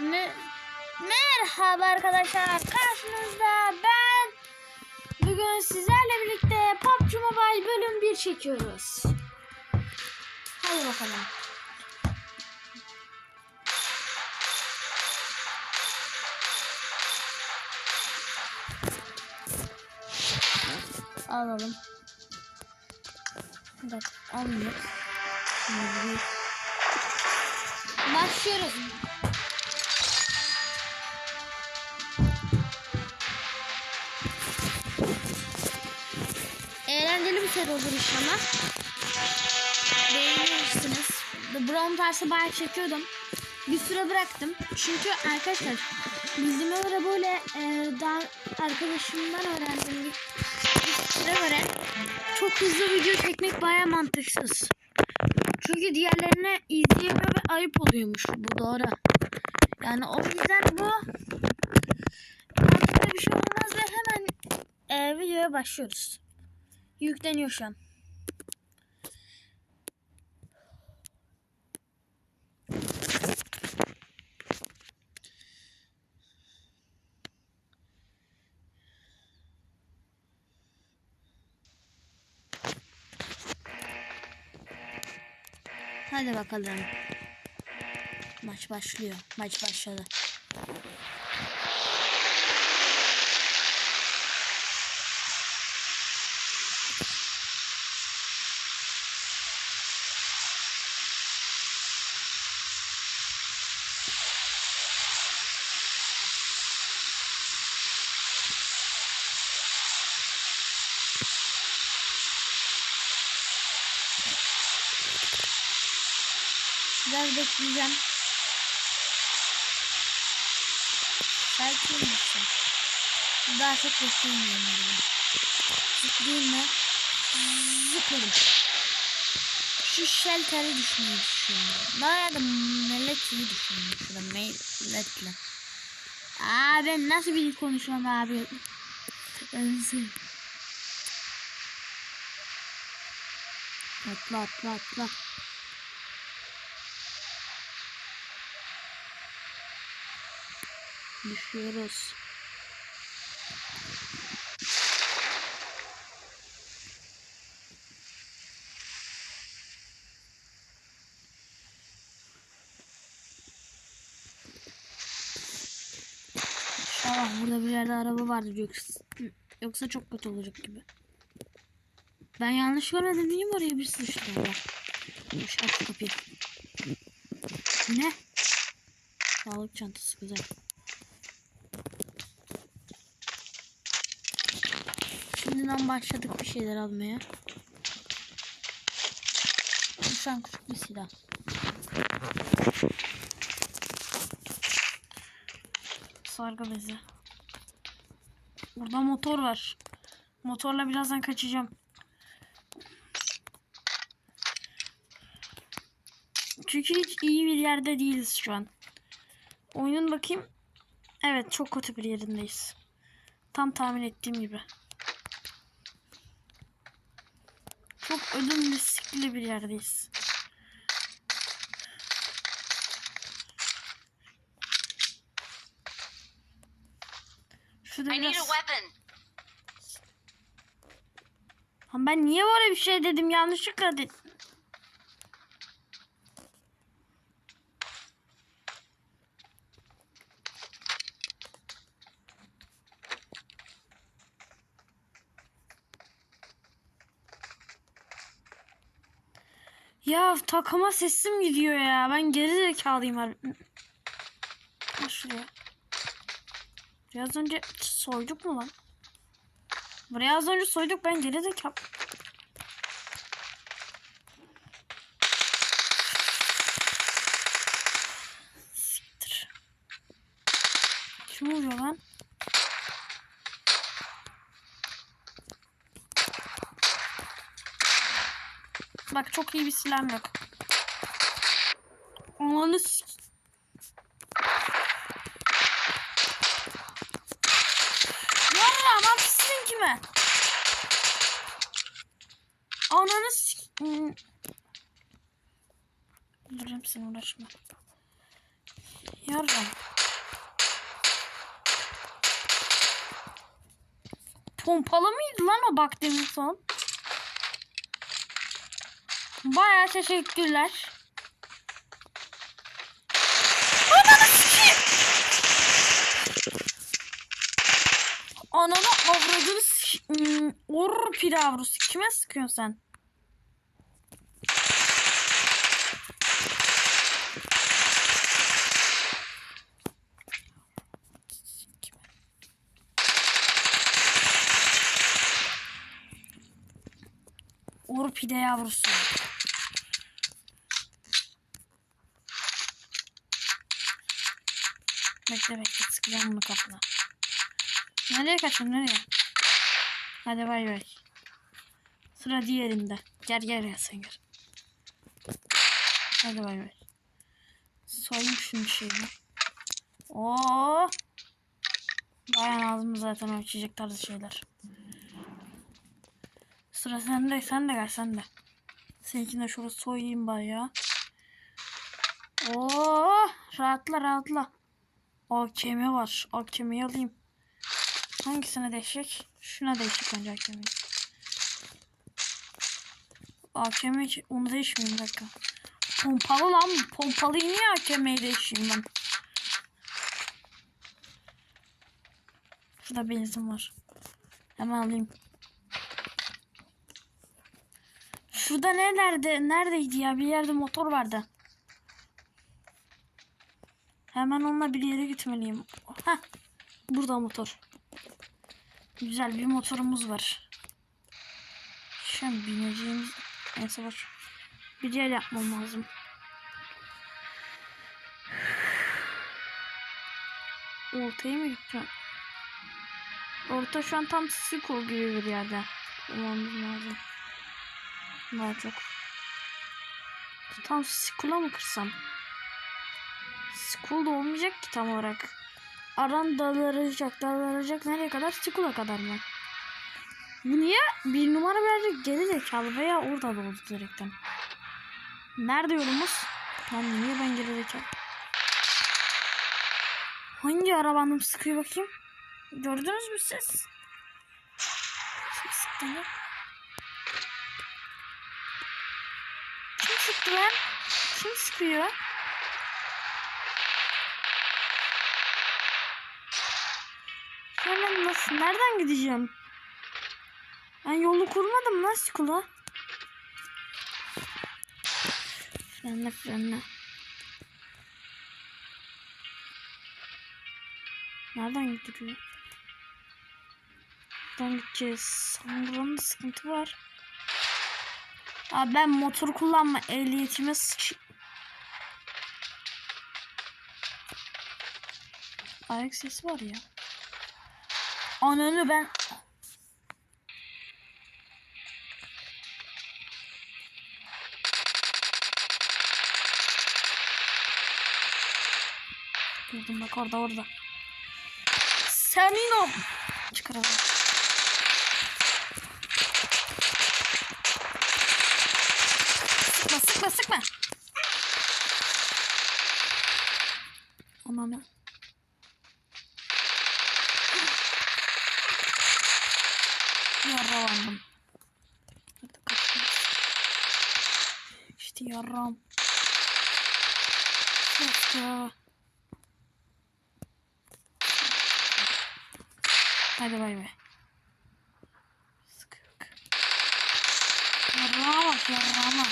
Me Merhaba arkadaşlar karşınızda ben bugün sizlerle birlikte PUBG Mobile bölüm 1 çekiyoruz. Hadi bakalım. Alalım. Bir dakika almıyor. Şimdi bir- Başlıyoruz. Eğlenceli bir seri olur inşallah. Beğenirsiniz. The Brown Tars'ı bayağı çekiyordum. Bir süre bıraktım. Çünkü arkadaşlar bildiğime göre böyle e, daha arkadaşımdan öğrendim bir, süre göre çok hızlı video çekmek bayağı mantıksız. Çünkü diğerlerine izleyemiyor ve ayıp oluyormuş. Bu doğru. Yani o yüzden bu mantıklı bir şey olmaz ve hemen e, videoya başlıyoruz. Yükleniyor şu an. Hadi bakalım. Maç başlıyor. Maç başladı. Biraz bekleyeceğim. Belki olmasın. Daha çok bekleyemiyorum. Zıplayayım mı? Zıpladım. Şu shelter'ı düşünmeyi düşünüyorum. Daha da melekliği düşünüyorum. Şurada melekle. Aa ben nasıl bir konuşmam abi. Özür. Atla atla atla. Düşüyoruz. İnşallah burada bir yerde araba vardır yoksa, yoksa çok kötü olacak gibi. Ben yanlış görmedim değil mi oraya bir sıçtı ya. Boş aç kapıyı. Ne? Sağlık çantası güzel. Şimdiden başladık bir şeyler almaya. Şu an küçük bir silah. Sargı bezi. Burada motor var. Motorla birazdan kaçacağım. Çünkü hiç iyi bir yerde değiliz şu an. Oyunun bakayım. Evet çok kötü bir yerindeyiz. Tam tahmin ettiğim gibi. Çok ölüm riskli bir yerdeyiz. Şurada I need a biraz... weapon. Lan ben niye böyle bir şey dedim yanlışlıkla dedim. Ya takıma sesim gidiyor ya. Ben geri zekalıyım abi. Şuraya. Biraz önce soyduk mu lan? Buraya az önce soyduk ben geri zekalı. Siktir. Kim oluyor lan? Bak çok iyi bir silahım yok. Ananı sik- Valla mantıksın kime? Ananı. Hmm. Öldüreceğim seni uğraşma. Yardım. Pompalı mıydı lan o baktığımız son? Bayağı teşekkürler. Ananı sikeyim. Ananı avradını sikeyim. Or pilavrus. Kime sıkıyorsun sen? Or pide yavrusu. Bekle bekle sıkacağım bunu kapına. Nereye kaçın nereye? Hadi bay bay. Sıra diğerinde. Gel gel ya sen. Hadi bay bay. Soyayım şunu şeyini. Oo. Bayan ağzımı zaten açacak tarzı şeyler. Sıra sende. Sen de gel sen de. Seninkini de şurası soyayım bayağı. Oo, rahatla rahatla. AKM var. AKM'yi alayım. Hangisine değişecek? Şuna değişecek önce AKM'yi. AKM onu değişmeyeyim bir dakika. Pompalı lan. Pompalıyı niye AKM'yi değişeyim ben? Şurada benzin var. Hemen alayım. Şurada nelerde neredeydi ya? Bir yerde motor vardı. Hemen onunla bir yere gitmeliyim. Heh. Burada motor. Güzel bir motorumuz var. Şu an bineceğimiz... Neyse boş. Bir yer yapmam lazım. Ortaya mı gideceğim? Orta şu an tam Siko gibi bir yerde. Olmamız lazım. Daha çok. Tam Siko'la mı kırsam? Siko'da olmayacak ki tam olarak. Aran dağılacak, dağılacak nereye kadar? Siko'la kadar mı? Bu niye? Bir numara verecek geri zekalı veya orada doğdu direkten. Nerede yolumuz? Lan niye ben geri zekalı? Hangi arabanım sıkıyor bakayım? Gördünüz mü siz? Kim sıktı lan? Kim sıktı lan? Kim sıkıyor? Hemen nasıl? Nereden gideceğim? Ben yolu kurmadım lan Skula. Frenle frenle. Nereden gidiyor? Buradan gideceğiz. Sanırım sıkıntı var. Abi ben motor kullanma ehliyetime sıç... Ayak sesi var ya. Ananı ben... Gördüm bak orada orada. Semino. Çıkaralım. Sıkma sıkma sıkma. Ananı. Yaralandım. Hadi kaçıyoruz. İşte yaram. İşte. Hadi bay bay. Sıkı sıkı. Yarama bak yarama.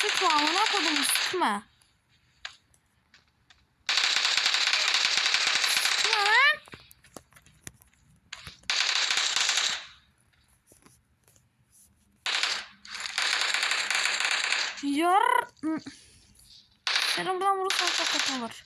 Sıkma amına kodum. Sıkma lan. Yar... Senin buradan vurursan kötü olur.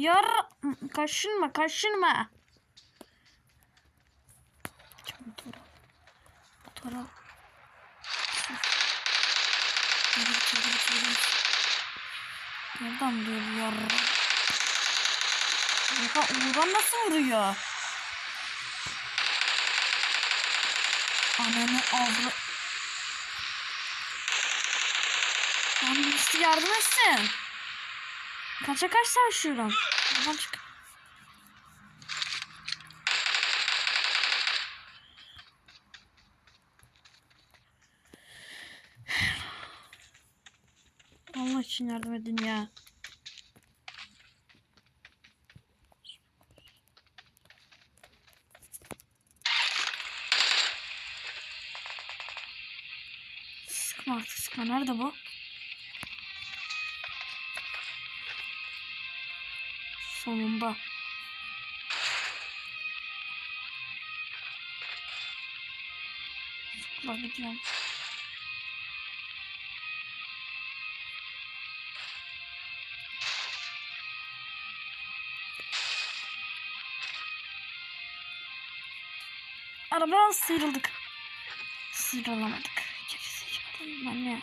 Yar kaşınma kaşınma. Motora. Motora. Yürü, yürü, yürü, yürü. Nereden vuruyor bu yar? Oha Uğur'dan nasıl vuruyor? Ananı avra... Lan birisi yardım etsin. Kaça kaç savaşıyorum? Buradan çık. Allah için yardım edin ya. Sıkma artık sıkma. Nerede bu? Sıkma gidiyorum. Arabadan sıyrıldık. Sıyrılamadık. Gerizekalı ben ne?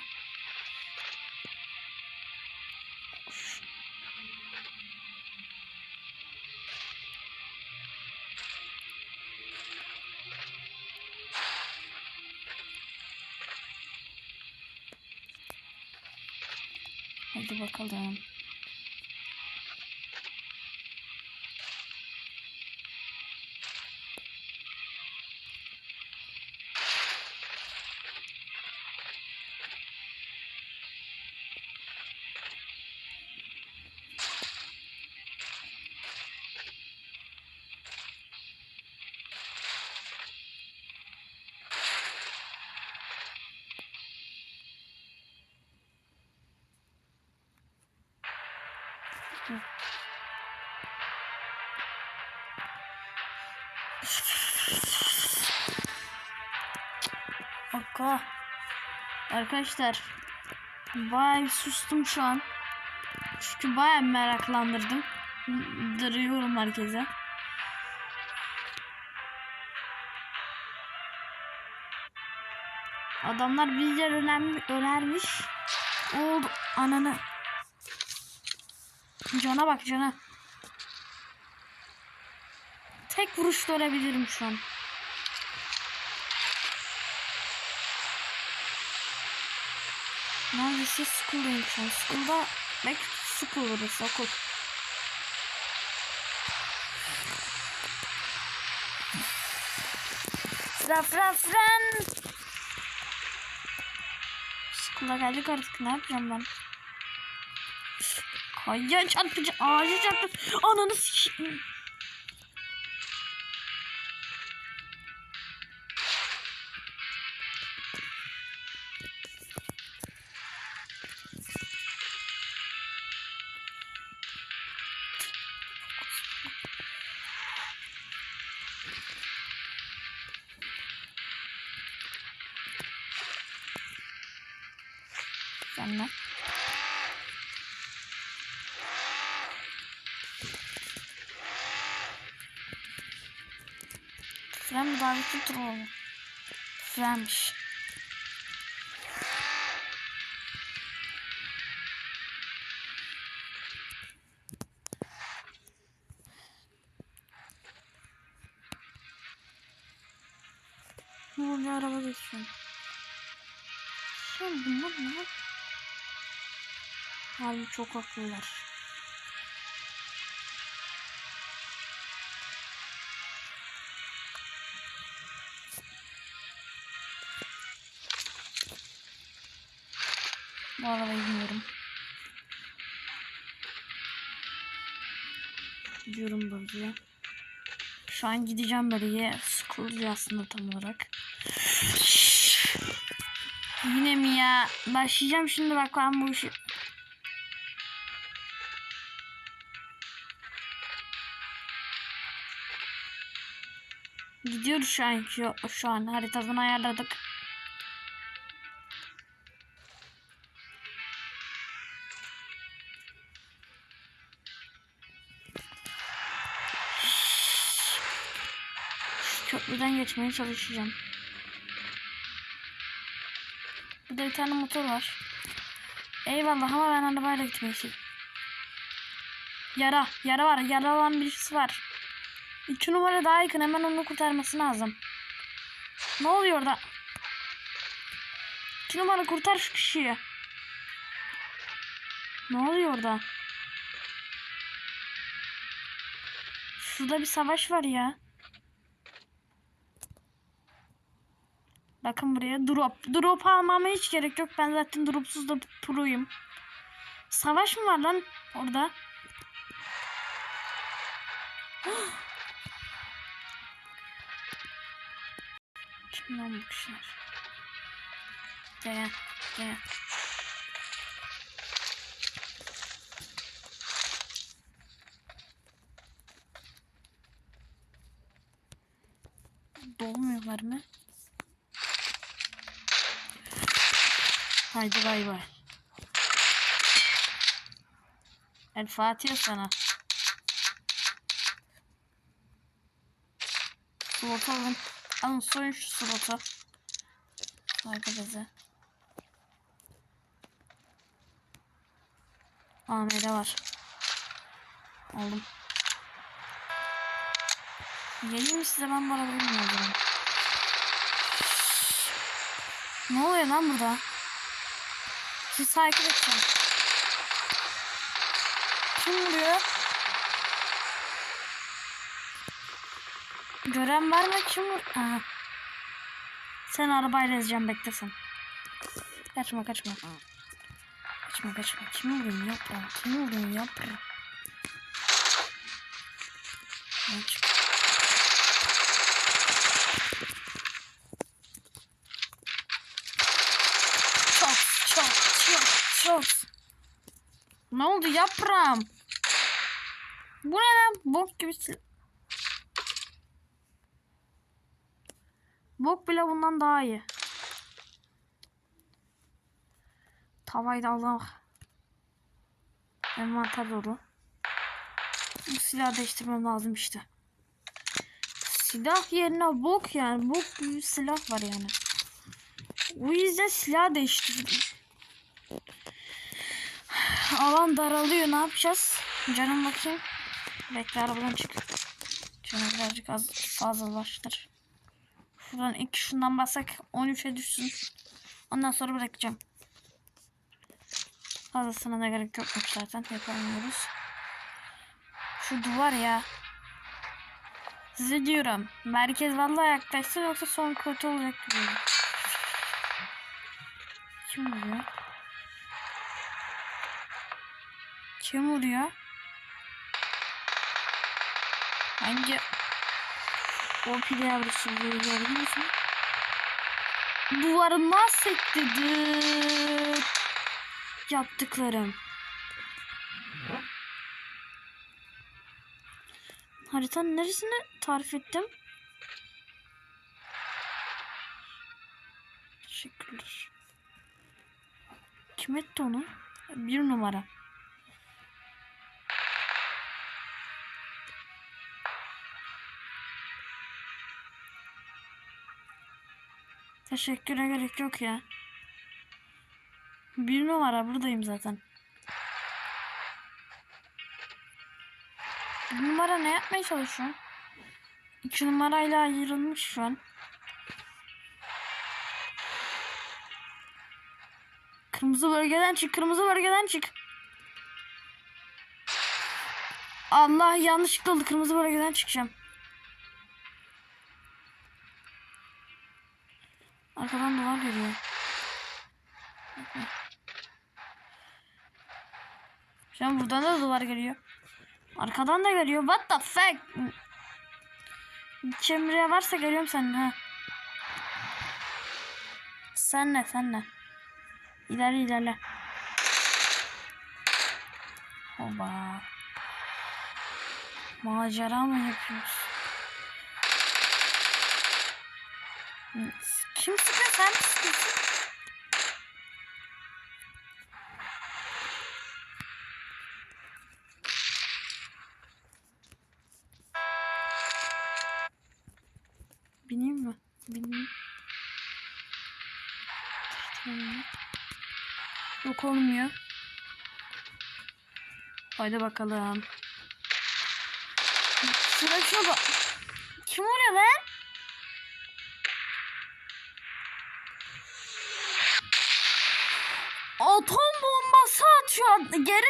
Hadi bakalım. Arkadaşlar. Bir sustum şu an. Çünkü bayağı meraklandırdım. Dırıyorum herkese. Adamlar bir yer önemli, önermiş. Oldu. Ananı. Cana bak cana. Tek vuruşla ölebilirim şu an. Neredeyse school'dayım şu an. School'da belki school burası okul. Fren fren fren. School'a geldik artık ne yapacağım ben? Hayır çarpıcı ağacı çarptı. Ananı sikeyim. Mi davetli troll? Ne oluyor araba geçiyor. Sen bunlar ne? Harbi çok haklılar. Bu arabayı bilmiyorum. Gidiyorum bölgeye. Şu an gideceğim bölgeye. School aslında tam olarak. Yine mi ya? Başlayacağım şimdi bak ben bu işi. Gidiyoruz şu an şu, şu an haritadan ayarladık. Geçmeye çalışacağım. Burada bir tane motor var. Eyvallah ama ben arabayla gitmeyi istiyorum. Yara. Yara var. Yara olan birisi var. İki numara daha yakın. Hemen onu kurtarması lazım. Ne oluyor orada? İki numara kurtar şu kişiyi. Ne oluyor orada? Şurada bir savaş var ya. Bakın buraya drop. Drop almama hiç gerek yok. Ben zaten dropsuz da pro'yum. Savaş mı var lan orada? Kimden bu kişiler? Gel, gel. Dolmuyorlar mı? Haydi bay bay. El Fatiha sana. Slot alın. Alın soyun şu slotu. Arka beze. Ahmet'e var. Aldım. Geleyim mi size ben bana bilmiyorum. Ne oluyor lan burada? Sizi takip edeceğim. Kim? Gören var mı? Kim vur? Aha. Sen arabayla ezeceğim beklesin. Kaçma kaçma. Kaçma kaçma. Kim vuruyor yapra? Kim vuruyor yapra? Ben çık. Çok çok çok çok. Ne oldu yaprağım? Bu ne lan? Bok gibi Bok bile bundan daha iyi. Tavayı da Allah. Envanter dolu. Bu silahı değiştirmem lazım işte. Silah yerine bok yani. Bok gibi silah var yani. O yüzden silah değiştirdim. Alan daralıyor. Ne yapacağız? Canım bakayım. Bekle arabadan çık. Canım birazcık az fazlalaştır. Şuradan iki şundan bassak 13'e düşsün. Ondan sonra bırakacağım. Fazlasına da gerek yokmuş zaten. Yapamıyoruz. Şu duvar ya. Size diyorum. Merkez vallahi yaklaşsın yoksa son kötü olacak diyorum. Kim vuruyor? Kim vuruyor? Hangi o pide yavrusu vuruyor gördün musun? Duvarı mahsettirdi. Yaptıklarım. Haritanın neresini tarif ettim? Teşekkürler. Kim etti onu? Bir numara. Teşekküre gerek yok ya. Bir numara buradayım zaten. Bir numara ne yapmaya çalışıyor? İki numarayla ayrılmış şu an. Kırmızı bölgeden çık, kırmızı bölgeden çık. Allah yanlışlıkla oldu. Kırmızı bölgeden çıkacağım. Arkadan duvar geliyor. Şu an buradan da duvar geliyor. Arkadan da geliyor. What the fuck? Cemre varsa geliyorum seninle. Ha. Senle senle. İlerle ilerle. Oba. Macera mı yapıyoruz? Kim sıkıyor sen mi sıkıyorsun? Bineyim mi? Bineyim. Yok olmuyor. Haydi bakalım. Şuna şuna bak. Kim oluyor lan? Atom bombası atıyor. Geri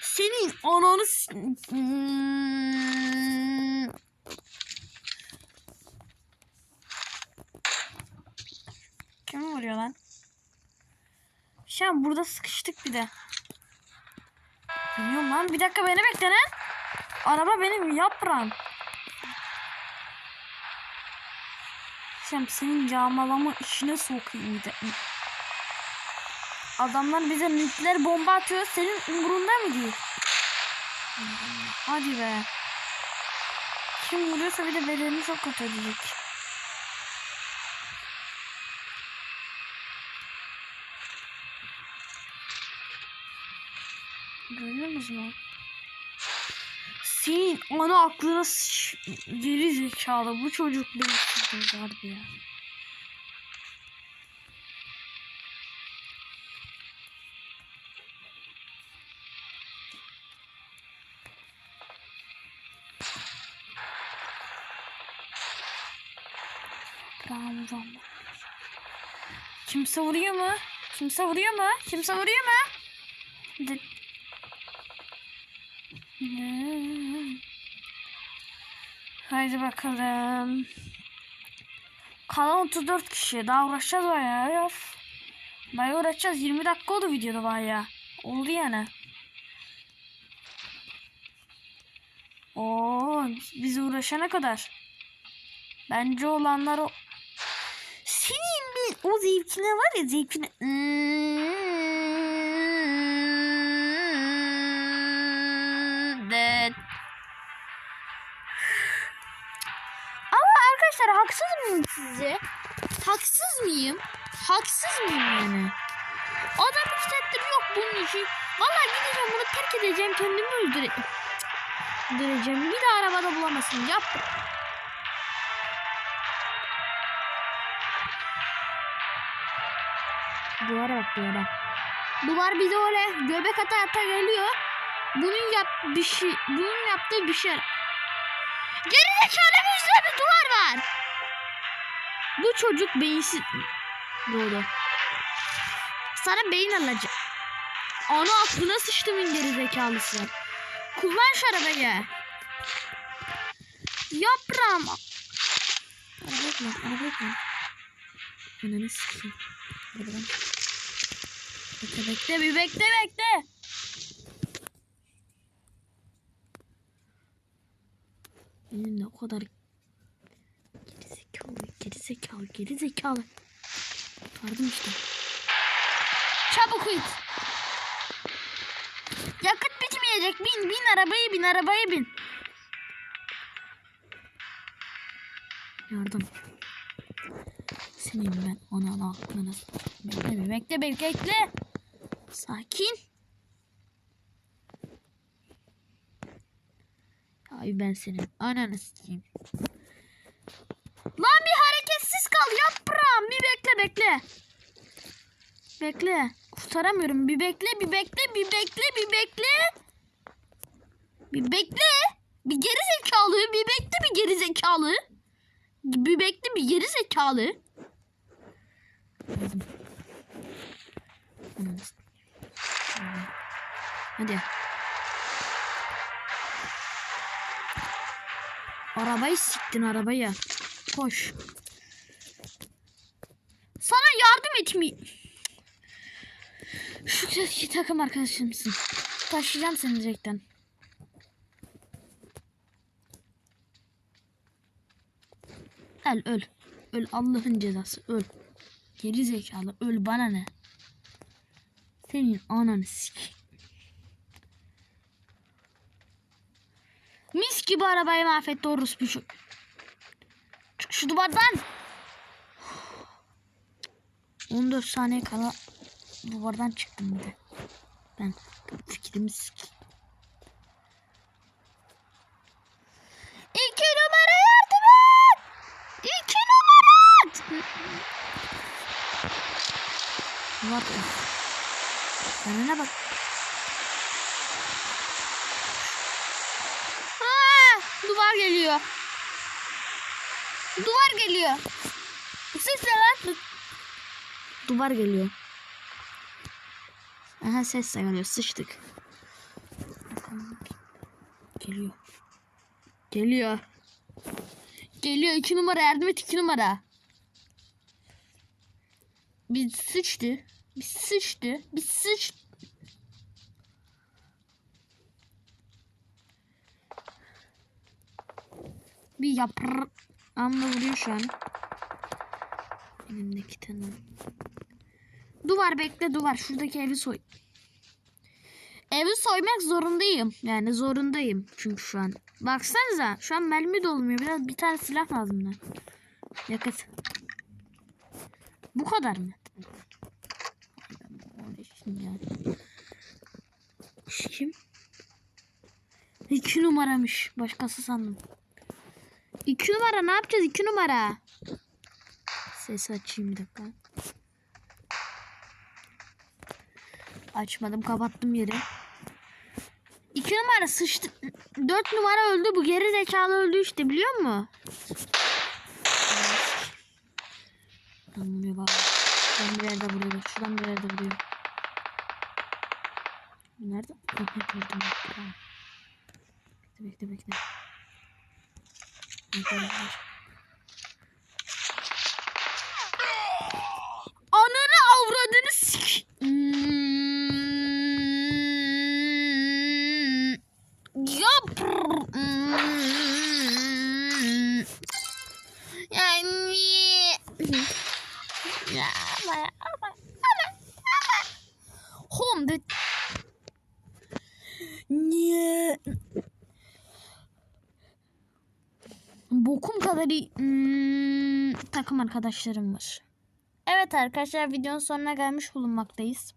senin ananı. Kim vuruyor lan? Şu burada sıkıştık bir de. Bilmiyorum lan. Bir dakika beni bekle lan. Araba benim yaprağım. Sen senin yağmalama işine sokayım bir. Adamlar bize nükleer bomba atıyor. Senin umurunda mı değil? Hadi be. Kim vuruyorsa bir de bedelini çok kötü ödeyecek. Görüyor musun? Senin ana aklına geri zekalı bu çocuk beni sızdırdı ya. Tamam tamam. Kimse vuruyor mu? Kimse vuruyor mu? Kimse vuruyor mu? Hmm. Haydi bakalım. Kalan 34 kişi. Daha uğraşacağız bayağı. ya. Bayağı uğraşacağız. 20 dakika oldu videoda bayağı. Oldu yani. Oo, biz uğraşana kadar. Bence olanlar o... Senin bir o zevkine var ya zevkine... Evet. Arkadaşlar haksız mıyım size? Haksız mıyım? Haksız mıyım yani? Adam hiç saattir yok bunun için. Vallahi gideceğim bunu terk edeceğim kendimi öldüre öldüreceğim. Bir de arabada bulamasın. Yap. Duvara bak duvara. Duvar bize öyle göbek ata ata geliyor. Bunun yap bir şey, bunun yaptığı bir şey. Geri zekalı üstüne bir duvar var. Bu çocuk beyinsiz. Doğru. Sana beyin alacak. Ana aklına sıçtımın geri zekalısı. Kullan şu arabayı. Yaprağım. Araba etme, araba etme. Ananı sikeyim. Bekle bekle bekle bekle. Benim de o kadar gerizekalı gerizekalı gerizekalı. Kurtardım işte. Çabuk it. Yakıt bitmeyecek. Bin bin arabaya bin arabaya bin. Yardım. Senin ben ona aklını. Bekle bekle bekle. Sakin. Ay ben senin ananı sikeyim. Lan bir hareketsiz kal yaprağım. Bir bekle bekle. Bekle. Kurtaramıyorum. Bir bekle bir bekle bir bekle bir bekle. Bir bekle. Bir geri zekalı. Bir bekle bir geri zekalı. Bir bekle bir geri zekalı. Hadi. Arabayı siktin arabayı. Koş. Sana yardım etmeyeyim. Şu takım arkadaşımsın. Taşıyacağım seni direkten. Öl öl. Öl Allah'ın cezası öl. Geri zekalı öl bana ne? Senin ananı sik. Mis gibi arabayı mahvetti orospu şu. Çık şu duvardan. 14 saniye kala duvardan çıktım bir de. Ben fikrimi sik. İki numara yardım et. İki numara. Abartma. Önüne bak. Aa, duvar geliyor. Duvar geliyor. Ses lan? Duvar geliyor. Aha ses geliyor. Sıçtık. Geliyor. Geliyor. Geliyor. iki numara yardım et iki numara. Bir sıçtı. Bir sıçtı. Bir sıç. Bir yapır. Amma vuruyor şu an. Elimdeki tane. Duvar bekle duvar. Şuradaki evi soy. Evi soymak zorundayım. Yani zorundayım. Çünkü şu an. Baksanıza. Şu an mermi dolmuyor. Biraz bir tane silah lazım da. Yakıt. Bu kadar mı? Kim? İki numaramış. Başkası sandım. İki numara ne yapacağız? İki numara. Ses açayım bir dakika. Açmadım kapattım yeri. İki numara sıçtı. Dört numara öldü bu geri zekalı öldü işte biliyor musun? Anlamıyor bak. Şuradan bir yerde vuruyor. Şuradan bir yerde vuruyor. Nerede? Gördüm. Tamam. Bekle bekle bekle. Arkadaşlar. Ananı avradını sik. Hmm. Yap. Hmm. Yani. Ya ama ya ama ama ama. Home de. Niye? Bokum kadar iyi hmm, takım arkadaşlarım var. Evet arkadaşlar videonun sonuna gelmiş bulunmaktayız.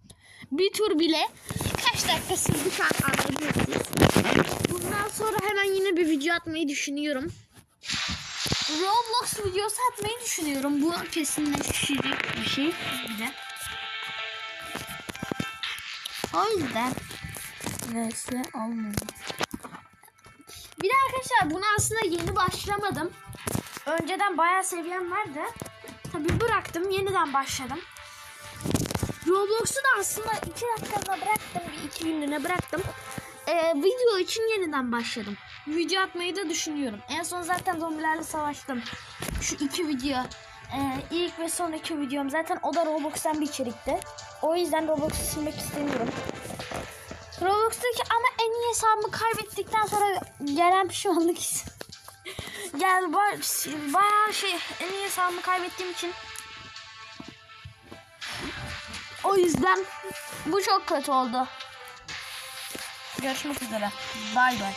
Bir tur bile kaç dakika sürdü şu an. Bundan sonra hemen yine bir video atmayı düşünüyorum. Roblox videosu atmayı düşünüyorum. Bu kesinleşecek bir şey bir de. O yüzden neyse olmuyor. Bir de arkadaşlar bunu aslında yeni başlamadım. Önceden bayağı seviyem vardı. Tabi bıraktım yeniden başladım. Roblox'u da aslında 2 dakikalığına bıraktım. Bir 2 günlüğüne bıraktım. Ee, video için yeniden başladım. Video atmayı da düşünüyorum. En son zaten zombilerle savaştım. Şu iki video. Ee, ilk ve son iki videom. Zaten o da Roblox'tan bir içerikti. O yüzden Roblox'u silmek istemiyorum. Roblox'taki ama en iyi hesabımı kaybettikten sonra gelen pişmanlık hissi. Ba- bayağı şey en iyi hesabımı kaybettiğim için o yüzden bu çok kötü oldu. Görüşmek üzere. Bay bay.